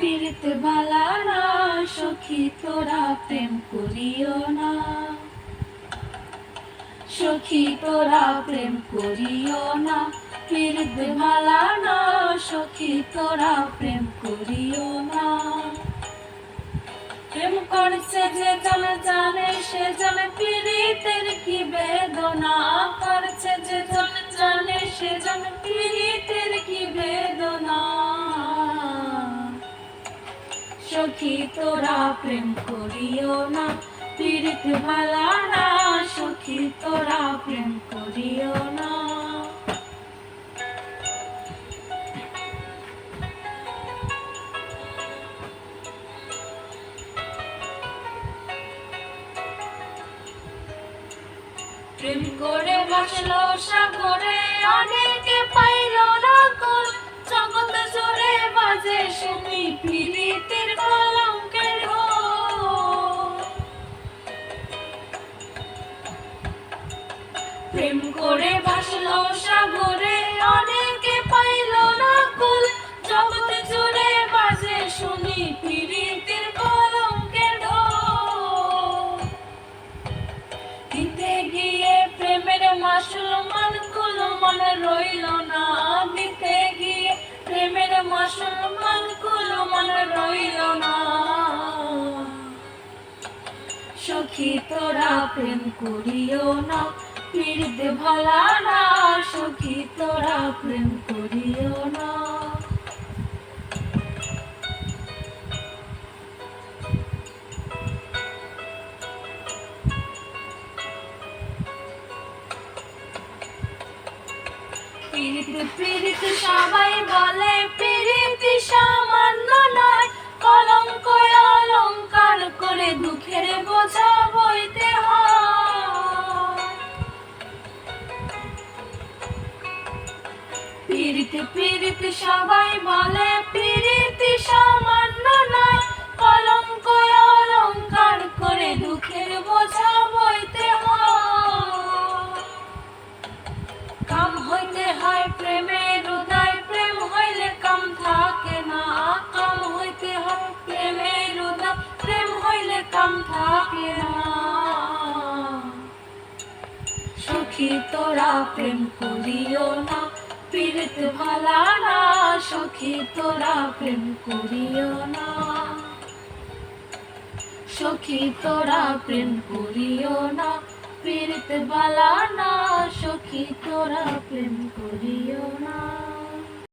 পীড়িত বালা না সখী তোরা প্রেম করিও না। সখী তোরা প্রেম করিও না, পীড়িত বালা না সখী তোরা প্রেম করিও না। প্রেম করছে যে জন জানে, সে জানে পীড়িতের কি বেদনা। করছে যে জন জানে, সে জানে সখী তোরা প্রেম করিও না পীড়িত ভালা না, সখী তোরা প্রেম করিও না। প্রেম করে বসল সাগরে প্রেম করে ভাসলো সাগরে, অনেকে পাইল না কুল জগৎ জুড়ে বাজে শুনি পীড়িতের কলঙ্কের। দিতে গিয়ে প্রেমের মাসুল মান কুলো মনে রইল না দিতে গিয়ে। প্রেমের মাসুল মান কুলো মনে রইল না। সখী তোরা প্রেম করিও না পীড়িত ভালা না সখী তোরা প্রেম করিও না। পীড়িত পীড়িত সবাই বলে পীড়িত সামান্য পীড়িত পীড়িত সবাই বলে, পীড়িত সামান্য নয়, কলঙ্ক অলঙ্কার করে দুঃখের বোঝা বইতে কাম হইতে হয় প্রেমের উদয়, প্রেম হইলে কাম থাকে না। কাম হইতে হয় প্রেমের উদয়, প্রেম হইলে কাম থাকে না। সখী তোরা প্রেম করিও না পীড়িত ভালা না সখী তোরা প্রেম করিও না। সখী তোরা প্রেম করিও না। পীড়িত ভালা না সখী তোরা প্রেম করিও না।